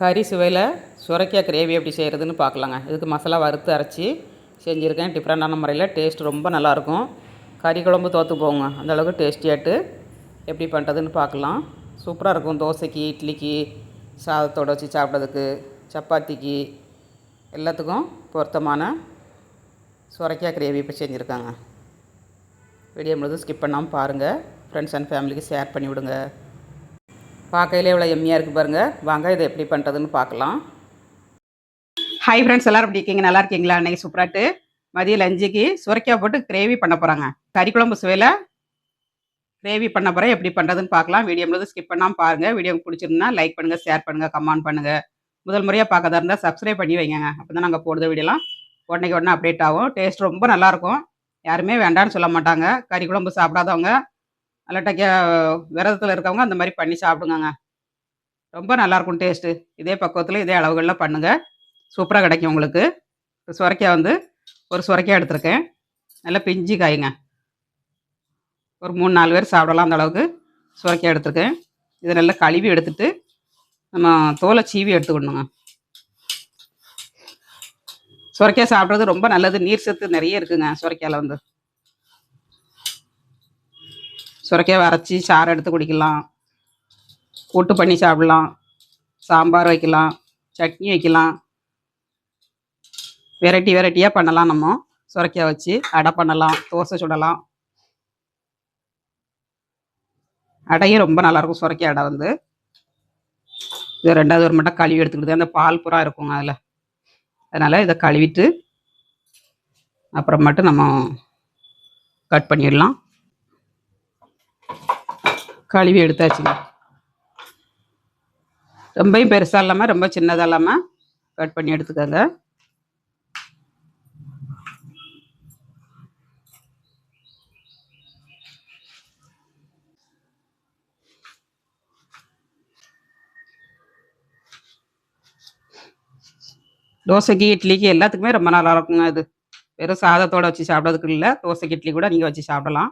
கறி சுவையில் சுரைக்காய் கிரேவி எப்படி செய்கிறதுன்னு பார்க்கலாங்க. இதுக்கு மசாலா வறுத்து அரைச்சி செஞ்சுருக்கேன். டிஃப்ரெண்டான முறையில் டேஸ்ட் ரொம்ப நல்லாயிருக்கும். கறி குழம்பு தோற்று போங்க அந்தளவுக்கு டேஸ்டியாட்டு எப்படி பண்ணுறதுன்னு பார்க்கலாம். சூப்பராக இருக்கும். தோசைக்கு இட்லிக்கு சாதத்தோடு வச்சு சாப்பிட்றதுக்கு சப்பாத்திக்கு எல்லாத்துக்கும் பொருத்தமான சுரைக்காய் கிரேவி இப்போ செஞ்சுருக்காங்க. வீடியோ முழுதும் ஸ்கிப் பண்ணாமல் பாருங்கள் ஃப்ரெண்ட்ஸ் அண்ட் ஃபேமிலிக்கு ஷேர் பண்ணி விடுங்க பார்க்கையிலே இவ்வளோ எம்மியாக இருக்குது பாருங்கள் வாங்க இதை எப்படி பண்ணுறதுன்னு பார்க்கலாம். ஹாய் ஃப்ரெண்ட்ஸ் எல்லோரும் எப்படி இருக்கீங்க? நல்லா இருக்கீங்களா? அன்றைக்கி சூப்பராட்டு மதிய லஞ்சுக்கு சுரைக்காய் போட்டு கிரேவி பண்ண போகிறாங்க கறி குழம்பு சுவையில் கிரேவி பண்ண போகிறேன் எப்படி பண்ணுறதுன்னு பார்க்கலாம். வீடியோ முழுதும் ஸ்கிப் பண்ணாமல் பாருங்கள் வீடியோ பிடிச்சிருந்தா லைக் பண்ணுங்கள் ஷேர் பண்ணுங்கள் கமெண்ட் பண்ணுங்கள் முதல் முறையாக பார்க்கறதா இருந்தால் சப்ஸ்கிரைப் பண்ணி வைங்க அப்போ தான் நாங்கள் போடுற வீடியோலாம் உடனே உடனே அப்டேட் ஆகும். டேஸ்ட் ரொம்ப நல்லாயிருக்கும் யாருமே வேண்டான்னு சொல்ல மாட்டாங்க. கறி குழம்பு சாப்பிடாதவங்க அல்லாட்டாக்க விரதத்தில் இருக்கவங்க அந்த மாதிரி பண்ணி சாப்பிடுங்கங்க. ரொம்ப நல்லாயிருக்கும் டேஸ்ட்டு. இதே பக்குவத்தில் இதே அளவுகளில் பண்ணுங்கள் சூப்பராக கிடைக்கும் உங்களுக்கு. சுரைக்காய் வந்து ஒரு சுரைக்காய் எடுத்திருக்கேன். நல்லா பிஞ்சு காய்ங்க. ஒரு மூணு நாலு பேர் சாப்பிடலாம் அந்த அளவுக்கு சுரைக்காய் எடுத்திருக்கேன். இதை நல்லா கழுவி எடுத்துட்டு நம்ம தோலை சீவி எடுத்துக்கணுங்க. சுரைக்காய் சாப்பிட்றது ரொம்ப நல்லது. நீர் சத்து நிறைய இருக்குங்க சுரைக்காயில் வந்து. சுரைக்காய் அரைச்சி சாறு எடுத்து குடிக்கலாம். கூட்டு பண்ணி சாப்பிடலாம். சாம்பார் வைக்கலாம். சட்னி வைக்கலாம். வெரைட்டி வெரைட்டியாக பண்ணலாம் நம்ம. சுரைக்காய் வச்சு அடை பண்ணலாம். தோசை சுடலாம். அடையும் ரொம்ப நல்லாயிருக்கும் சுரைக்காய் அடை வந்து. இது ரெண்டாவது ஒரு மட்டும் கழுவி எடுத்துக்கிட்டு அந்த பால் புறா இருக்குங்க அதில். அதனால் இதை கழுவிட்டு அப்புறம் மட்டும் நம்ம கட் பண்ணிடலாம். கழுவி எடுத்தாச்சுங்க. ரொம்பவும் பெருசாக இல்லாமல் ரொம்ப சின்னதாக இல்லாமல் கட் பண்ணி எடுத்துக்கோங்க தோசைக்கு இட்லிக்கு எல்லாத்துக்குமே ரொம்ப நல்லா இருக்குங்க இது வெறும் சாதத்தோடு வச்சு சாப்பிட்றதுக்கு இல்லை தோசைக்கு இட்லி கூட நீங்கள் வச்சு சாப்பிடலாம்.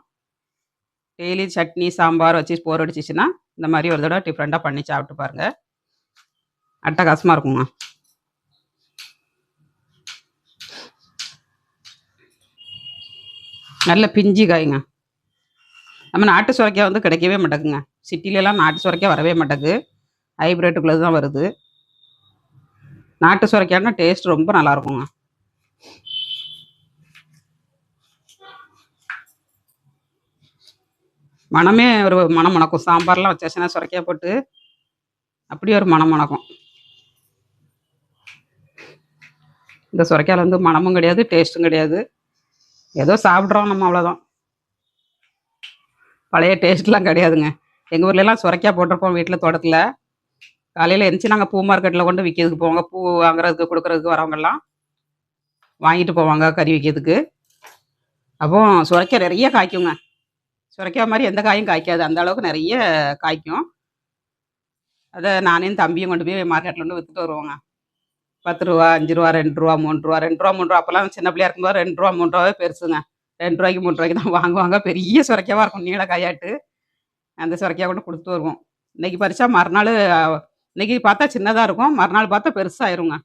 டெய்லி சட்னி சாம்பார் வச்சு போர் அடிச்சிச்சுன்னா இந்த மாதிரி ஒரு தடவை டிஃப்ரெண்ட்டாக பண்ணி சாப்பிட்டு பாருங்கள் அட்டகாசமாக இருக்குங்க. நல்ல பிஞ்சு காய்ங்க. நம்ம நாட்டு சுரைக்காய் வந்து கிடைக்கவே மாட்டேங்குங்க. சிட்டிலலாம் நாட்டு சுரைக்காய் வரவே மாட்டேங்குது. ஹைப்ரேட்டுக்குள்ளே தான் வருது. நாட்டு சுரைக்காய்னா டேஸ்ட் ரொம்ப நல்லாயிருக்குங்க மனமே ஒரு மனம் மணக்கும் சாம்பார்லாம் வச்சாச்சுன்னா சுரைக்கா போட்டு அப்படி ஒரு மனம் மணக்கும் இந்த சுரைக்காயில் வந்து மனமும் கிடையாது டேஸ்ட்டும் கிடையாது. ஏதோ சாப்பிட்றோம் நம்ம அவ்வளோதான் பழைய டேஸ்ட்லாம் கிடையாதுங்க. எங்கள் ஊர்லலாம் சுரைக்காய் போட்டிருப்போம் வீட்டில் தோட்டத்தில். காலையில் எழுந்துச்சி நாங்கள் பூ மார்க்கெட்டில் கொண்டு விற்கிறதுக்கு போவாங்க. பூ வாங்குறதுக்கு கொடுக்குறதுக்கு வரவங்கெல்லாம் வாங்கிட்டு போவாங்க கறி விற்கிறதுக்கு அப்போ சுரைக்காய் நிறைய காய்க்குங்க. சுரைக்காய் மாதிரி எந்த காயும் காய்க்காது. அந்த அளவுக்கு நிறைய காய்க்கும். அதை நானே தம்பியும் கொண்டு போய் மார்க்கெட்டில் வந்து விற்றுட்டு வருவோங்க. பத்து ரூபா அஞ்சு ரூபா ரெண்டு ரூபா மூணு ரூபா ரெண்டு ரூபா மூணு ரூபா. அப்போல்லாம் சின்ன பிள்ளையா இருக்கும்போது ரெண்டு ரூபா மூணு ரூபாவே பெருசுங்க. ரெண்டு ரூபாய்க்கு மூணு ரூபாய்க்கு தான் வாங்குவாங்க. பெரிய சுரைக்காவாக இருக்கும். நீள காயாட்டு. அந்த சுரைக்காய் கொண்டு கொடுத்து வருவோம். இன்னைக்கு பறிச்சா மறுநாள் இன்னைக்கு பார்த்தா சின்னதாக இருக்கும். மறுநாள் பார்த்தா பெருசாகிருங்க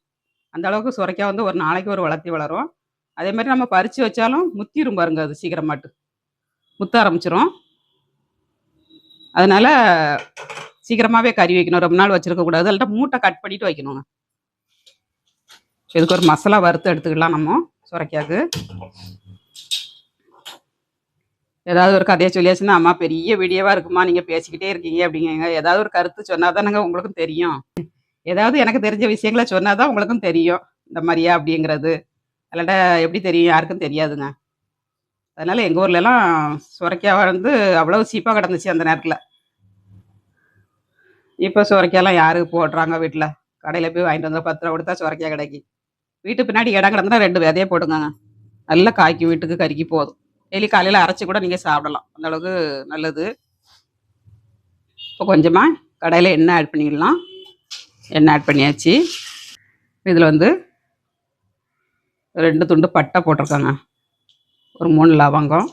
அந்த அளவுக்கு சுரைக்காய் வந்து ஒரு நாளைக்கு ஒரு வளர்த்தி வளரும். அதே மாதிரி நம்ம பறித்து வச்சாலும் முத்திரும் பாருங்க அது சீக்கிரமாட்டு. முத்த ஆரம்பிச்சிரும். அதனால் சீக்கிரமாகவே கறி வைக்கணும். ரொம்ப நாள் வச்சுருக்கக்கூடாது கூடாது. மூட்டை கட் பண்ணிட்டு வைக்கணுங்க. இதுக்கு ஒரு மசாலா வறுத்து எடுத்துக்கலாம் நம்ம. சுரைக்காக்கு. ஏதாவது ஒரு கதையை சொல்லியாச்சுன்னா அம்மா பெரிய வீடியோவாக இருக்குமா? நீங்கள் பேசிக்கிட்டே இருக்கீங்க. அப்படிங்க ஏதாவது ஒரு கருத்து சொன்னால் தானேங்க உங்களுக்கும் தெரியும். ஏதாவது எனக்கு தெரிஞ்ச விஷயங்களை சொன்னால் தான் உங்களுக்கும் தெரியும். இந்த மாதிரியா அப்படிங்கிறது. இல்லாட்டா எப்படி தெரியும்? யாருக்கும் தெரியாதுங்க. அதனால் எங்கள் ஊர்லலாம் சுரைக்காய் வந்து அவ்வளோ சீப்பாக கிடந்துச்சு அந்த நேரத்தில். இப்போ சுரைக்காயெல்லாம் யாருக்கு போடுறாங்க வீட்டில்? கடையில் போய் வாங்கிட்டு வந்தால் பத்து ரூபா கொடுத்தா சுரைக்காய் கிடைக்கி. வீட்டு பின்னாடி இடம் கிடந்துனா ரெண்டு விதையே போட்டுங்க நல்லா காய்க்கும் வீட்டுக்கு கறிக்கு போதும். டெய்லி காலையில் அரைச்சி கூட நீங்கள் சாப்பிடலாம். அந்தளவுக்கு நல்லது. இப்போ கொஞ்சமாக கடையில் எண்ணெய் ஆட் பண்ணிடலாம். எண்ணெய் ஆட் பண்ணியாச்சு. இதில் வந்து ரெண்டு துண்டு பட்டை போட்டிருக்காங்க. ஒரு மூணு லவங்கம்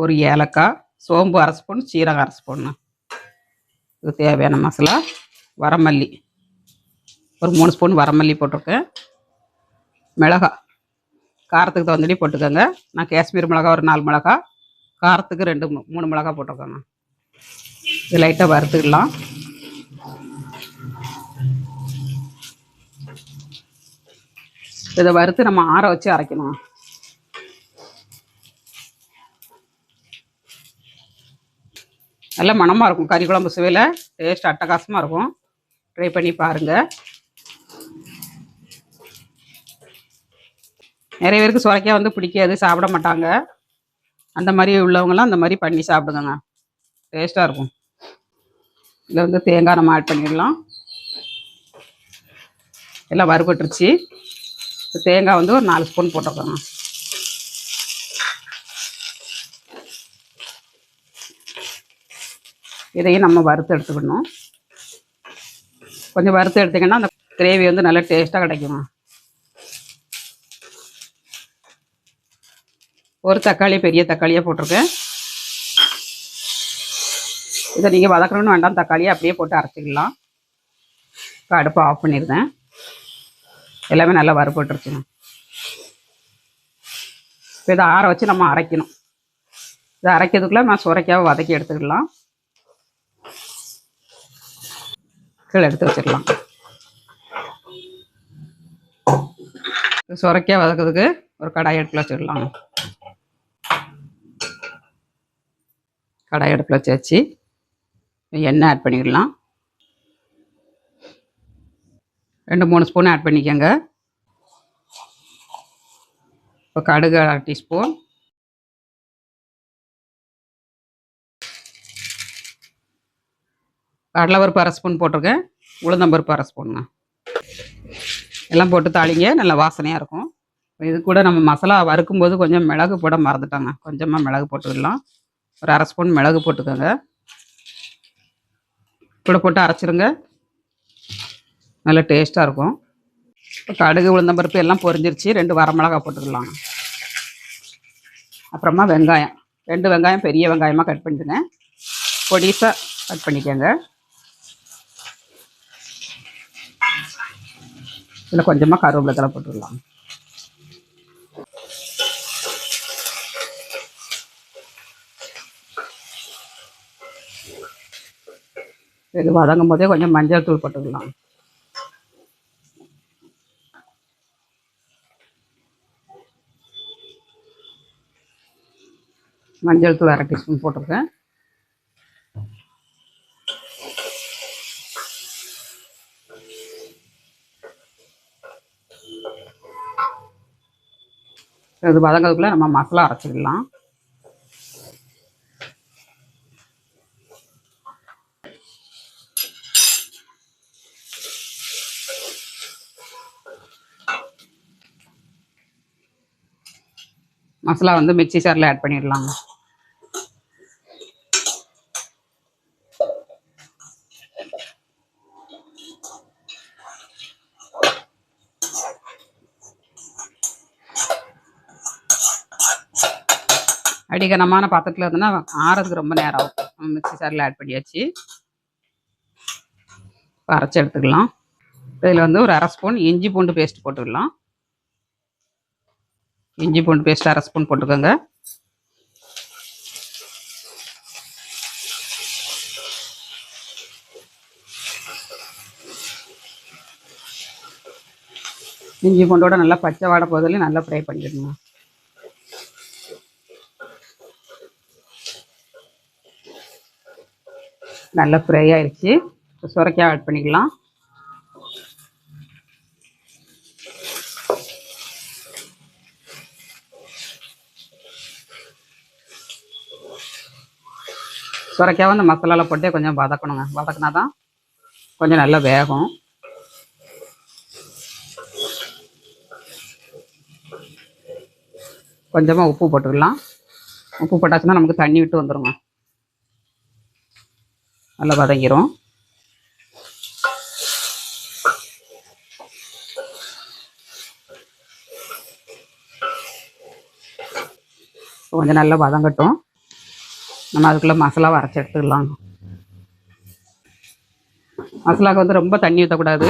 ஒரு ஏலக்காய் சோம்பு அரை ஸ்பூன் சீரகம் அரை ஸ்பூன்னு இது தேவையான மசாலா வரமல்லி. ஒரு மூணு ஸ்பூன் வரமல்லி போட்டிருக்கேன். மிளகா காரத்துக்கு தகுந்தபடி போட்டுக்கோங்க. நான் காஷ்மீர் மிளகா ஒரு நாலு மிளகா காரத்துக்கு ரெண்டு மூணு மிளகா போட்டிருக்கோங்க. இது லைட்டாக வறுத்துக்கலாம். இதை வறுத்து நம்ம ஆற வச்சு அரைக்கணும். நல்ல மணமாக இருக்கும். கறி குழம்பு சுவையில் டேஸ்ட் அட்டகாசமாக இருக்கும். ட்ரை பண்ணி பாருங்கள் நிறைய பேருக்கு சுரைக்காய் வந்து பிடிக்காது சாப்பிட மாட்டாங்க. அந்த மாதிரி உள்ளவங்கலாம் அந்த மாதிரி பண்ணி சாப்பிடுங்க டேஸ்ட்டாக இருக்கும். இதில் வந்து தேங்காய் நம்ம ஆட் பண்ணிடலாம். எல்லாம் வறுபட்டுருச்சு. தேங்காய் வந்து ஒரு நாலு ஸ்பூன் போட்டுக்கோங்க இதையும் நம்ம வறுத்து எடுத்துக்கணும். கொஞ்சம் வறுத்து எடுத்திங்கன்னா அந்த கிரேவி வந்து நல்லா டேஸ்ட்டாக கிடைக்குமா? ஒரு தக்காளி பெரிய தக்காளியாக போட்டிருக்கேன் இதை நீங்கள் வதக்கணும்னு வேண்டாம். தக்காளியை அப்படியே போட்டு அரைச்சிக்கலாம். இப்போ அடுப்பை ஆஃப் பண்ணியிருந்தேன் எல்லாமே நல்லா வறுபட்டுருச்சுங்க இப்போ இதை ஆற வச்சு நம்ம அரைக்கணும். இதை அரைக்கிறதுக்குள்ளே நான் சுரைக்காவை வதக்கி எடுத்துக்கலாம். கீழே எடுத்து வச்சிடலாம். சுரைக்காய் வதக்கிறதுக்கு ஒரு கடாய் எடுப்பில் வச்சிடலாம். கடாய் எடுப்பில் வச்சு வச்சு எண்ணெய் ஆட் பண்ணிடலாம். ரெண்டு மூணு ஸ்பூன் ஆட் பண்ணிக்கோங்க. இப்போ கடுகு அரை டீஸ்பூன் கடலைப்பருப்பு அரை ஸ்பூன் போட்டிருக்கேன். உளுந்தம்பருப்பு அரை ஸ்பூன்ண்ணா எல்லாம் போட்டு தாளிங்க. நல்லா வாசனையாக இருக்கும். இது கூட நம்ம மசாலா வறுக்கும்போது கொஞ்சம் மிளகு போட மறந்துட்டாங்க. கொஞ்சமாக மிளகு போட்டுக்கலாம். ஒரு அரை ஸ்பூன் மிளகு போட்டுக்கோங்க. கூட போட்டு அரைச்சிருங்க. நல்லா டேஸ்ட்டாக இருக்கும். இப்போ கடுகு உளுந்தம்பருப்பு எல்லாம் பொரிஞ்சிருச்சு. ரெண்டு வரமிளகா போட்டுக்கலாம் அப்புறமா வெங்காயம். ரெண்டு வெங்காயம் பெரிய வெங்காயமாக கட் பண்ணிடுங்க பொடிசாக கட் பண்ணிக்கோங்க. இதில் கொஞ்சமாக கருவேப்பிலை தலை போட்டுடலாம். இது வதங்கும் போதே கொஞ்சம் மஞ்சள் தூள் போட்டுக்கலாம். மஞ்சள் தூள் அரை டீஸ்பூன் போட்டிருக்கேன். இது வதங்கிறதுக்குள்ளே நம்ம மசாலா அரைச்சிடலாம். மசாலா வந்து மிக்சி சாரில் ஆட் பண்ணிடலாங்க. அடிகனமான பாத்திரத்தில் இருந்ததுன்னா ஆறதுக்கு ரொம்ப நேரம் ஆகும். மிக்ஸி சாரில் ஆட் பண்ணியாச்சு. இப்போ அரைச்சி எடுத்துக்கலாம். இதில் வந்து ஒரு அரை ஸ்பூன் இஞ்சி பூண்டு பேஸ்ட் போட்டுக்கலாம். இஞ்சி பூண்டு பேஸ்ட் அரை ஸ்பூன் போட்டுக்கோங்க. இஞ்சி பூண்டோட நல்லா பச்சை வாடை போதிலையும் நல்லா ஃப்ரை பண்ணிடணும். நல்லா ஃப்ரை ஆயிடுச்சு. இப்போ சுரைக்காய் ஆட் பண்ணிக்கலாம். சுரைக்காய் வந்து மசாலாவில் போட்டு கொஞ்சம் வதக்கணுங்க. வதக்கினா தான் கொஞ்சம் நல்லா வேகும். கொஞ்சமாக உப்பு போட்டுக்கலாம். உப்பு போட்டாச்சுன்னா நமக்கு தண்ணி விட்டு வந்துடுங்க நல்லா வதங்கிரும். கொஞ்சம் நல்லா வதங்கட்டும். நம்ம அதுக்குள்ளே மசாலா வரைச்சி எடுத்துக்கலாம். மசாலாவுக்கு வந்து ரொம்ப தண்ணி ஊற்றக்கூடாது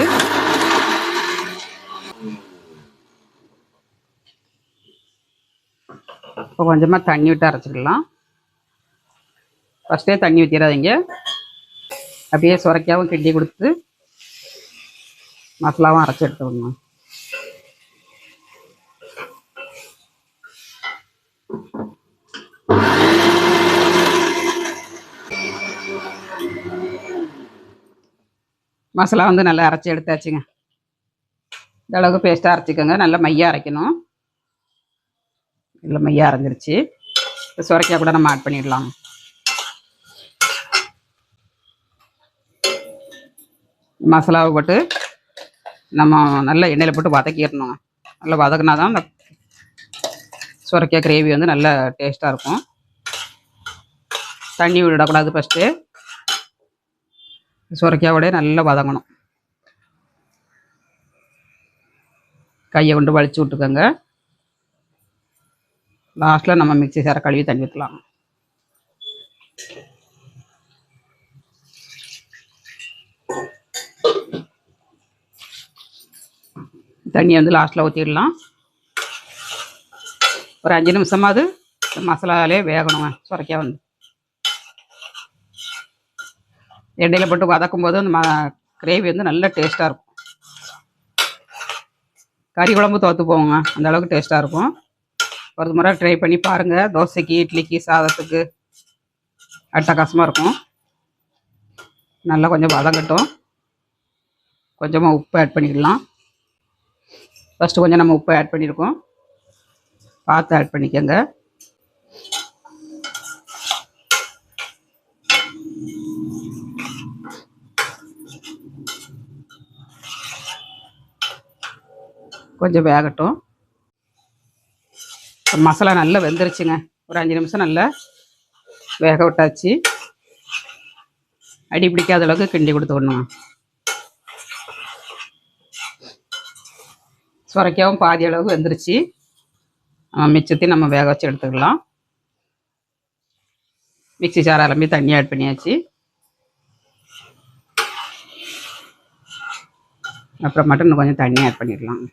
இப்போ கொஞ்சமாக தண்ணி விட்டு அரைச்சிக்கலாம். ஃபஸ்ட்டே தண்ணி ஊற்றிடாதீங்க அப்படியே சுரைக்காவும் கிண்டி கொடுத்து மசாலாவும் அரைச்சி எடுத்துக்கணும். மசாலா வந்து நல்லா அரைச்சி எடுத்தாச்சுங்க. இந்த அளவுக்கு பேஸ்ட்டாக அரைச்சிக்கோங்க. நல்லா மையாக அரைக்கணும். நல்லா மையாக அரைஞ்சிருச்சு. இப்போ சுரைக்காய் கூட நம்ம ஆட் பண்ணிடலாம். மசாலாவை போட்டு நம்ம நல்லா எண்ணெயில் போட்டு வதக்கிடணுங்க. நல்லா வதக்குனா தான் அந்த சுரக்காய் கிரேவி வந்து நல்ல டேஸ்ட்டாக இருக்கும். தண்ணி விடக்கூடாது ஃபஸ்ட்டு சுரக்காயோடய நல்லா வதங்கணும். கையை கொண்டு வலிச்சு விட்டுக்கோங்க. லாஸ்ட்டில் நம்ம மிக்சி சேர கழுவி தண்ணி ஊற்றலாம் தண்ணியை வந்து லாஸ்ட்டில் ஊற்றிடலாம் ஒரு அஞ்சு நிமிஷமாவது மசாலாலே வேகணுங்க சுரைக்காய் வந்து. எண்ணெயில் போட்டு வதக்கும் போது அந்த ம கிரேவி வந்து நல்ல டேஸ்ட்டாக இருக்கும். கறி குழம்பு தோற்று போவோங்க அந்த அளவுக்கு டேஸ்ட்டாக இருக்கும். ஒரு முறை ட்ரை பண்ணி பாருங்கள் தோசைக்கு இட்லிக்கு சாதத்துக்கு அட்டகாசமாக இருக்கும். நல்லா கொஞ்சம் வதங்கட்டும். கொஞ்சமாக உப்பு ஆட் பண்ணிக்கலாம். ஃபஸ்ட்டு கொஞ்சம் நம்ம உப்பு ஆட் பண்ணியிருக்கோம் பார்த்து ஆட் பண்ணிக்கோங்க. கொஞ்சம் வேகட்டும். மசாலா நல்லா வெந்துருச்சுங்க. ஒரு அஞ்சு நிமிஷம் நல்லா வேக விட்டாச்சு. அடி பிடிக்காத அளவுக்கு கிண்டி கொடுத்துக்கணுங்க சுரைக்காவும் பாதி அளவு வெந்துருச்சு. மிச்சத்தையும் நம்ம வேக வச்சு எடுத்துக்கலாம். மிக்ஸி சார் அலம்பி தண்ணி ஆட் பண்ணியாச்சு. அப்புறம் மட்டும் இன்னும் கொஞ்சம் தண்ணி ஆட் பண்ணிடலாம்.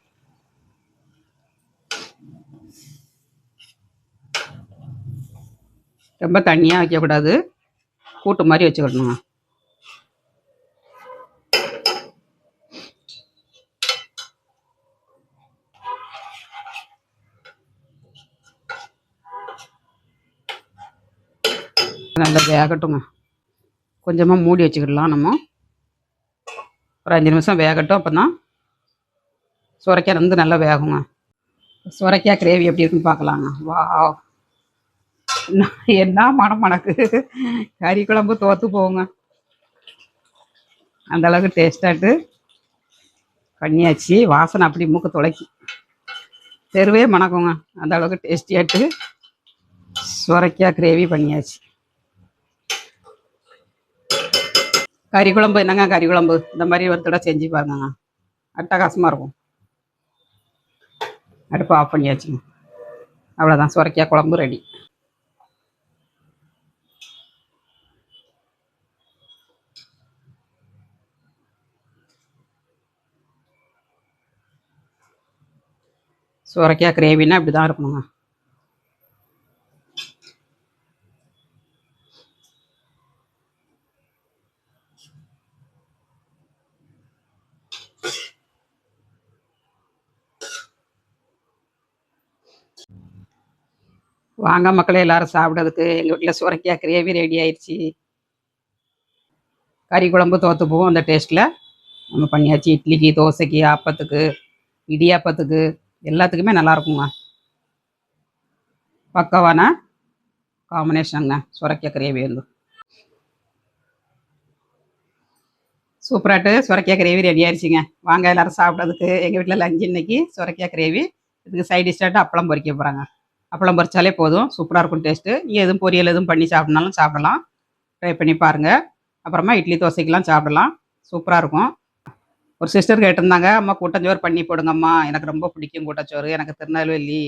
ரொம்ப தண்ணியாக வைக்கக்கூடாது. கூட்டு மாதிரி வச்சுக்கணுமா? நல்லா வேகட்டுங்க கொஞ்சமாக மூடி வச்சுக்கிடலாம் நம்ம. ஒரு அஞ்சு நிமிஷம் வேகட்டும் அப்போ தான் சுரைக்காய் வந்து நல்லா வேகுங்க. சுரைக்காய் கிரேவி எப்படி இருக்குன்னு பார்க்கலாங்க. வா என்ன மனம் மணக்கு கறி குழம்பு தோற்று போகுங்க. அந்த அளவுக்கு டேஸ்டாட்டு பண்ணியாச்சு. வாசனை அப்படி மூக்க துளைக்கி தெருவே மணக்குங்க. அந்த அளவுக்கு டேஸ்டியாட்டு சுரைக்காய் கிரேவி பண்ணியாச்சு. கறி குழம்பு என்னங்க கறி குழம்பு இந்த மாதிரி ஒரு தடவை செஞ்சு பாருங்கங்க. அட்டகாசமாக இருக்கும். அடுப்பு ஆஃப் பண்ணியாச்சுங்க. அவ்வளோதான் சுரைக்காய் குழம்பு ரெடி சுரைக்காய் கிரேவின்னா இப்படி தான் இருக்கணுங்க. வாங்க மக்களே எல்லாரும் சாப்பிட்றதுக்கு எங்கள் வீட்டில் சுரைக்காய் கிரேவி ரெடி ஆயிடுச்சு கறி குழம்பு தோற்று போகும் அந்த டேஸ்ட்டில் நம்ம பண்ணியாச்சு இட்லிக்கு தோசைக்கு ஆப்பத்துக்கு இடியாப்பத்துக்கு எல்லாத்துக்குமே நல்லா பக்கவான? காம்பினேஷனுங்க சுரைக்காய் கிரேவி வந்து. சூப்பராட்டு சுரைக்காய் கிரேவி ரெடி ஆயிடுச்சுங்க வாங்க எல்லாரும் சாப்பிட்றதுக்கு எங்கள் வீட்டில் லஞ்சு இன்னைக்கு சுரைக்காய் கிரேவி. இதுக்கு சைட் டிஷ்ஷாட்டு அப்பளம் பொறிக்க போகிறாங்க அப்பளம் பொரிச்சாலே போதும். சூப்பராக இருக்கும் டேஸ்ட்டு நீங்கள் எதுவும் பொரியல் எதுவும் பண்ணி சாப்பிட்னாலும் சாப்பிடலாம். ட்ரை பண்ணி பாருங்கள் அப்புறமா இட்லி தோசைக்கெலாம் சாப்பிடலாம். சூப்பராக இருக்கும். ஒரு சிஸ்டர் கேட்டிருந்தாங்க அம்மா கூட்டஞ்சோறு பண்ணி போடுங்கம்மா. எனக்கு ரொம்ப பிடிக்கும் கூட்டச்சோறு எனக்கு திருநெல்வேலி.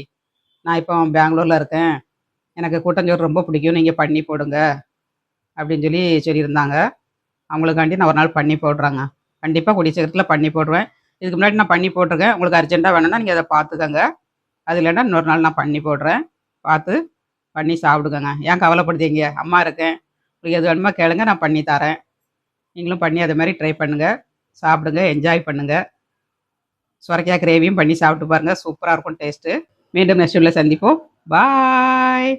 நான் இப்போ பெங்களூரில் இருக்கேன். எனக்கு கூட்டஞ்சோறு ரொம்ப பிடிக்கும். நீங்கள் பண்ணி போடுங்க. அப்படின்னு சொல்லி சொல்லியிருந்தாங்க. அவங்களுக்காண்டி நான் ஒரு நாள் பண்ணி போடுறாங்க. கண்டிப்பாக கூடிய சீக்கிரத்தில் பண்ணி போடுவேன். இதுக்கு முன்னாடி நான் பண்ணி போட்டிருக்கேன். உங்களுக்கு அர்ஜென்ட்டாக வேணும்னா நீங்கள் அதை பார்த்துக்கோங்க. அது இல்லைன்னா இன்னொரு நாள் நான் பண்ணி போடுறேன். பார்த்து பண்ணி சாப்பிடுங்கங்க. ஏன் கவலைப்படுதீங்க அம்மா இருக்கேன். உங்களுக்கு எது வேணுமோ கேளுங்க நான் பண்ணி தரேன். நீங்களும் பண்ணி அதே மாதிரி ட்ரை பண்ணுங்கள் சாப்பிடுங்க என்ஜாய் பண்ணுங்கள் சுரைக்காய் கிரேவியும் பண்ணி சாப்பிட்டு பாருங்கள் சூப்பராக இருக்கும் டேஸ்ட்டு மீண்டும் நெக்ஸ்ட் சந்திப்போம். பாய்